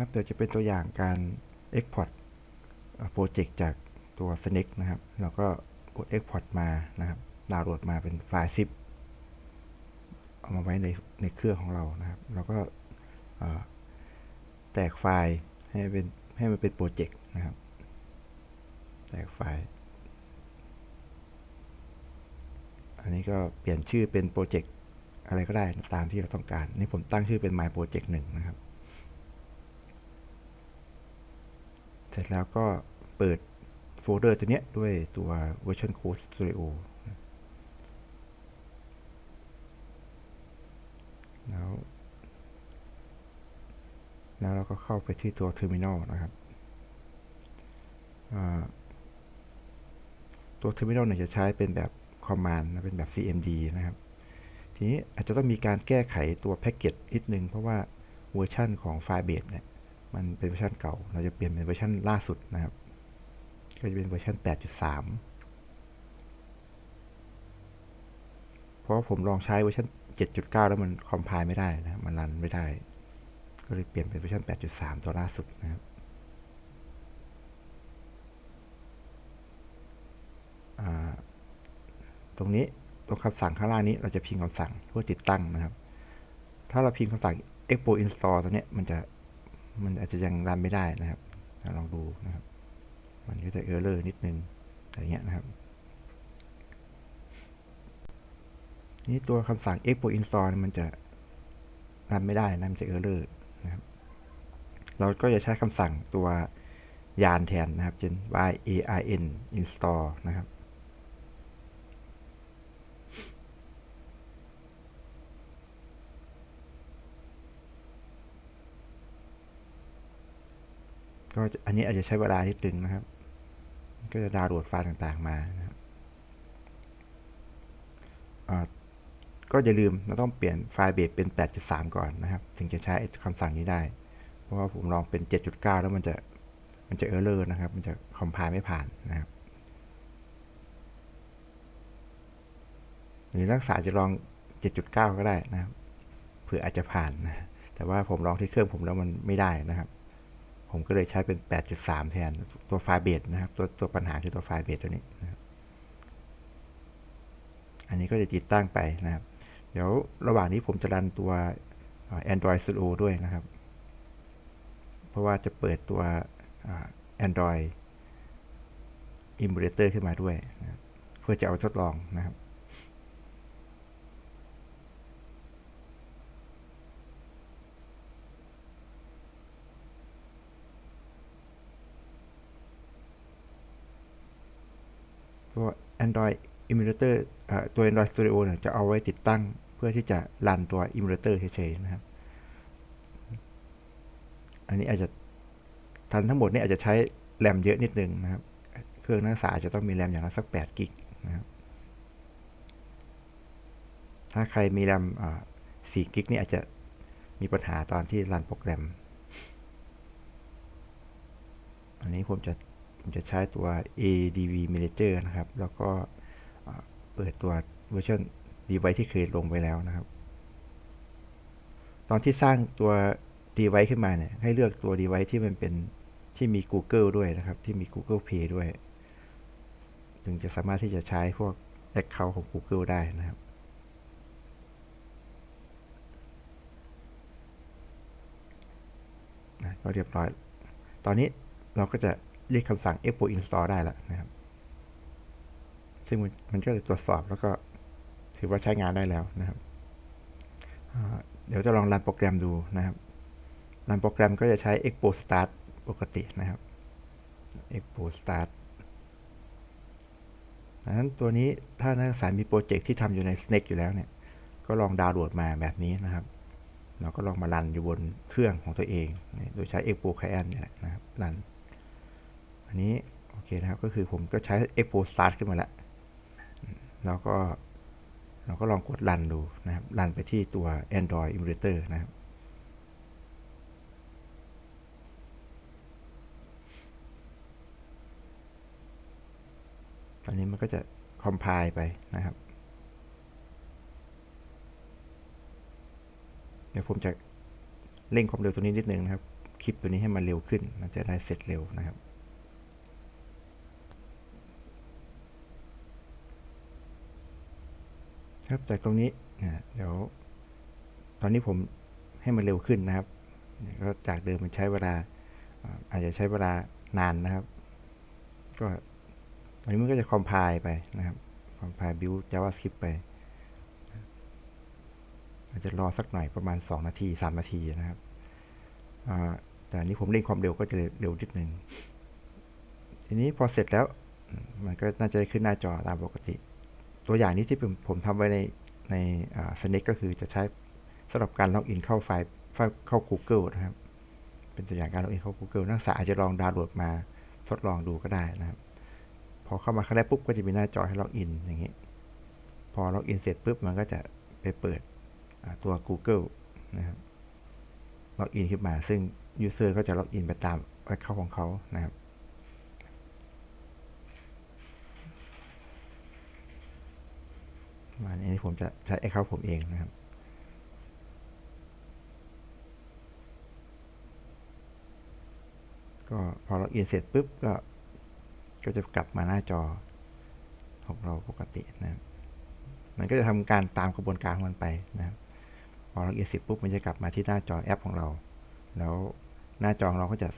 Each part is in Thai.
ครับเดี๋ยวจะเป็นตัวอย่างการ Export โปรเจกต์จากตัว Snake นะครับแล้วก็กด Export มานะครับดาวน์โหลดมาเป็นไฟล์ zip เอามาไว้ในในเครื่องของเรานะครับแล้วก็แตกไฟล์ให้เป็นให้มันเป็นโปรเจกต์นะครับ แตกไฟล์ อันนี้ก็เปลี่ยนชื่อเป็นโปรเจกต์อะไรก็ได้ตามที่เราต้องการ นี่ผมตั้งชื่อเป็น my project 1 นะครับ เสร็จแล้วก็เปิดโฟลเดอร์ตัวนี้ด้วยตัว version code studio แล้ว แล้วเราก็เข้าไปที่ตัว terminal นะครับตัว terminal เนี่ยจะใช้เป็นแบบ command นะเป็นแบบ cmd นะครับ ทีนี้อาจจะต้องมีการแก้ไขตัวแพ็กเกจนิดนึง เพราะว่าเวอร์ชันของไฟล์เบสเนี่ย มันเป็นเวอร์ชันเก่า เราจะเปลี่ยนเป็นเวอร์ชันล่าสุดนะครับ ก็จะเป็นเวอร์ชัน8.3 เพราะผมลองใช้เวอร์ชัน7.9 แล้วมันคอมไพล์ไม่ได้นะ มันรันไม่ได้ ก็เลยเปลี่ยนเป็นเวอร์ชัน8.3 ตัวล่าสุดนะครับตรงนี้ตรงคำสั่งข้างล่างนี้เราจะพิมพ์คำสั่งเพื่อติดตั้งนะครับ ถ้าเราพิมพ์คำสั่ง expo install ตัวนี้มันจะ มันอาจจะยังรันไม่ได้นะครับลองดูนะครับ มันก็จะเออร์เลอร์นิดนึงอะไรเงี้ยนะครับนี่ตัวคำสั่ง expo install มันจะรันไม่ได้นะ มันจะเออร์เลอร์นะครับ เราก็จะใช้คำสั่งตัวยานแทนนะครับเช่น y a i n install นะครับ ก็อันนี้อาจจะใช้เวลานิดนึงนะครับ ก็จะดาวน์โหลดไฟล์ต่างๆมานะครับก็อย่าลืมเราต้องเปลี่ยนไฟล์เบสเป็น 8.3 ก่อนนะครับ ถึงจะใช้คำสั่งนี้ได้ เพราะว่าผมลองเป็น 7.9 แล้วมันจะมันจะเออร์เลอร์นะครับ มันจะคอมไพล์ไม่ผ่านนะครับหรือนักศึกษาจะลอง 7.9 ก็ได้นะครับ เผื่ออาจจะผ่านนะ แต่ว่าผมลองที่เครื่องผมแล้วมันไม่ได้นะครับ ผมก็เลยใช้เป็น 8.3 แทนตัวไฟล์เบสนะครับ ตัวตัวปัญหาคือตัวไฟล์เบสตัวนี้นะครับอันนี้ก็จะติดตั้งไปนะครับ เดี๋ยวระหว่างนี้ผมจะรันตัว Android Studio ด้วยนะครับ เพราะว่าจะเปิดตัว Android Emulator ขึ้นมาด้วยนะเพื่อจะเอาทดลองนะครับ ตัว Android Emulator ตัว Android Studio เนี่ยจะเอาไว้ติดตั้งเพื่อที่จะรันตัว Emulator เฉยๆนะครับ อันนี้อาจจะทันทั้งหมดนี่อาจจะใช้แรมเยอะนิดนึงนะครับ เครื่องนักศึกษาจะต้องมีแรมอย่างน้อยสัก8กิกนะครับ ถ้าใครมีแรม4กิกนี่อาจจะมีปัญหาตอนที่รันโปรแกรม อันนี้ผมจะ ผมจะใช้ตัว ADV Manager นะครับ แล้วก็เปิดตัวเวอร์ชัน device ที่เคยลงไปแล้วนะครับ ตอนที่สร้างตัว device ขึ้นมาเนี่ยให้เลือกตัว device ที่มันเป็นที่มี Google ด้วยนะครับ ที่มี Google Play ด้วย ถึงจะสามารถที่จะใช้พวก Account ของ Google ได้นะครับก็เรียบร้อย ตอนนี้เราก็จะ เรียกคำสั่ง expo install ได้แล้วนะครับ ซึ่งมันก็จะตรวจสอบแล้วก็ถือว่าใช้งานได้แล้วนะครับ เดี๋ยวจะลองรันโปรแกรมดูนะครับ รันโปรแกรมก็จะใช้ expo start ปกตินะครับ expo start ดังนั้นตัวนี้ถ้านักศึกษามีโปรเจกต์ที่ทำอยู่ใน Snake อยู่แล้วเนี่ย ก็ลองดาวน์โหลดมาแบบนี้นะครับ เราก็ลองมารันอยู่บนเครื่องของตัวเอง โดยใช้ expo client นี่แหละนะครับรัน อันนี้โอเคนะครับก็คือผมก็ใช้ expo start ขึ้นมาแล้วแล้วก็เราก็ลองกดรันดูนะครับรันไปที่ตัว Android emulator นะครับตอนนี้มันก็จะคอมไพล์ไปนะครับ เดี๋ยวผมจะเร่งความเร็วตัวนี้นิดนึงนะครับ คลิปตัวนี้ให้มันเร็วขึ้นมันจะได้เสร็จเร็วนะครับ ครับแต่ตรงนี้นะเดี๋ยวตอนนี้ผมให้มันเร็วขึ้นนะครับก็จากเดิมมันใช้เวลาอาจจะใช้เวลานานนะครับ ก็ตอนนี้มันก็จะคอมไพล์ไปนะครับคอมไพล์บิว JavaScript ไปอาจจะรอสักหน่อยประมาณ 2 นาที 3 นาทีนะครับแต่นี้ผมเร่งความเร็วก็จะเร็วนิดนึงทีนี้พอเสร็จแล้ว มันก็น่าจะขึ้นหน้าจอตามปกติ ตัวอย่างนี้ที่ผมผมทำไว้ในในสเน็กก็คือจะใช้สำหรับการล็อกอินเข้าไฟล์เข้า Google นะครับ เป็นตัวอย่างการล็อกอินเข้า Google นักศึกษาอาจจะลองดาวน์โหลดมาทดลองดูก็ได้นะครับ พอเข้ามาครั้งแรกปุ๊บก็จะมีหน้าจอให้ล็อกอินอย่างนี้ พอล็อกอินเสร็จปุ๊บมันก็จะไปเปิดตัว Google นะครับล็อกอินขึ้นมา ซึ่ง User ก็จะล็อกอินไปตามแอคเคาท์ของเขานะครับ มาอั นี้ผมจะใช้แอคเคาท์ผมเองนะครับ ก็พอล็อกอินเสร็จปุ๊บก็ก็จะกลับมาหน้าจอของเราปกตินะครับ มันก็จะทำการตามกระบวนการของมันไปนะครับ พอล็อกอินเสร็จปุ๊บมันจะกลับมาที่หน้าจอแอปของเรา แล้วหน้าจอของเราก็จะ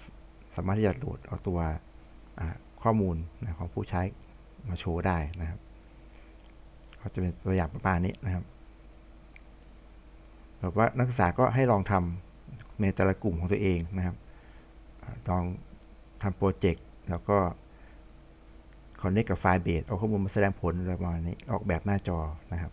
สามารถที่จะโหลดเอาตัวข้อมูลนะของผู้ใช้มาโชว์ได้นะครับ ก็จะเป็นตัวอย่างประมาณนี้นะครับแบบว่านักศึกษาก็ให้ลองทำในแต่ละกลุ่มของตัวเองนะครับ ลองทำโปรเจกต์แล้วก็คอนเนคกับไฟล์เบสเอาข้อมูลมาแสดงผลประมาณนี้ออกแบบหน้าจอนะครับ